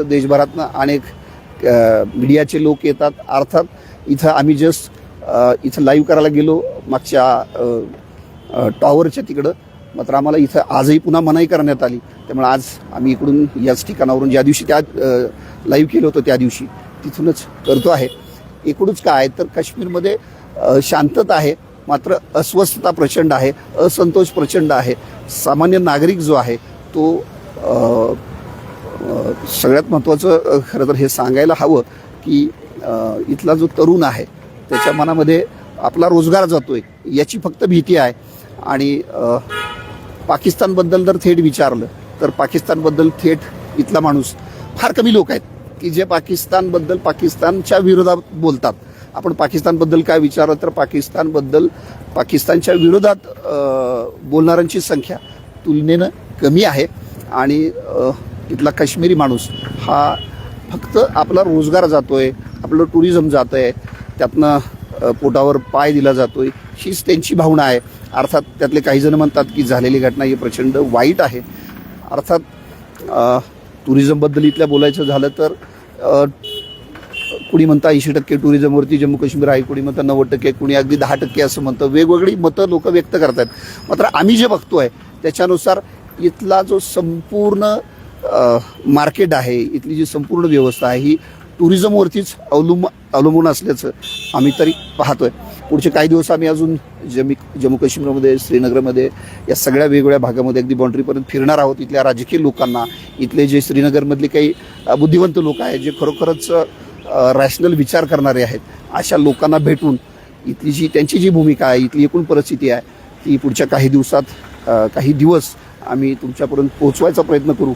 देशभरातनं अनेक मीडियाचे लोक येतात. अर्थात इथं आम्ही जस्ट इथं लाईव्ह करायला गेलो मागच्या टॉवरच्या तिकडं. मात्र आम्हाला इथं आजही पुन्हा मनाई करण्यात आली. त्यामुळे आज आम्ही इकडून याच ठिकाणावरून ज्या दिवशी त्या लाईव्ह केलं होतं त्या दिवशी तिथूनच करतो आहे. एकूणच काय तर काश्मीरमध्ये शांतता आहे. मात्र अस्वस्थता प्रचंड आहे. असंतोष प्रचंड आहे. सामान्य नागरिक जो आहे तो सगळ्यात महत्त्वाचं खरं तर हे सांगायला हवं की इथला जो तरुण आहे त्याच्या मनामध्ये आपला रोजगार जातोय याची फक्त भीती आहे. आणि पाकिस्तानबद्दल जर थेट विचारलं तर पाकिस्तानबद्दल थेट इथला माणूस फार कमी लोक आहेत की जे पाकिस्तानबद्दल पाकिस्तानच्या विरोधात बोलतात. आपण पाकिस्तानबद्दल काय विचारलं तर पाकिस्तानबद्दल पाकिस्तानच्या विरोधात बोलणाऱ्यांची संख्या तुलनेनं कमी आहे. आणि इथला काश्मीरी माणूस हा फक्त आपला रोजगार जातो आहे आपलं टुरिझम जातं आहे त्यातनं पोटावर पाय दिला जातो आहे हीच त्यांची भावना आहे. अर्थात त्यातले काही जण म्हणतात की झालेली घटना ही प्रचंड वाईट आहे. अर्थात टुरिझमबद्दल इथल्या बोलायचं झालं तर कुणी म्हणतं ऐंशी टक्के टुरिझमवरती जम्मू काश्मीर आहे कुणी म्हणतं नव्वद टक्के कुणी अगदी दहा टक्के असं म्हणतं. वेगवेगळी मतं लोक व्यक्त करतात मात्र आम्ही जे बघतो आहे त्याच्यानुसार इथला जो संपूर्ण मार्केट आहे इथली जी संपूर्ण व्यवस्था आहे ही टुरिझमवरतीच अवलंब अवलंबून असल्याचं आम्ही तरी पाहतोय. पुढचे काही दिवस आम्ही अजून जमी जम्मू काश्मीरमध्ये श्रीनगरमध्ये या सगळ्या वेगवेगळ्या भागामध्ये अगदी बाउंड्रीपर्यंत फिरणार आहोत. इथल्या राजकीय लोकांना इथले जे श्रीनगरमधले काही बुद्धिवंत लोक आहेत जे खरोखरच रॅशनल विचार करणारे आहेत अशा लोकांना भेटून इथली जी त्यांची जी भूमिका आहे इथली एकूण परिस्थिती आहे ती पुढच्या काही दिवसात काही दिवस आम्ही तुमच्यापर्यंत पोहोचवायचा प्रयत्न करू.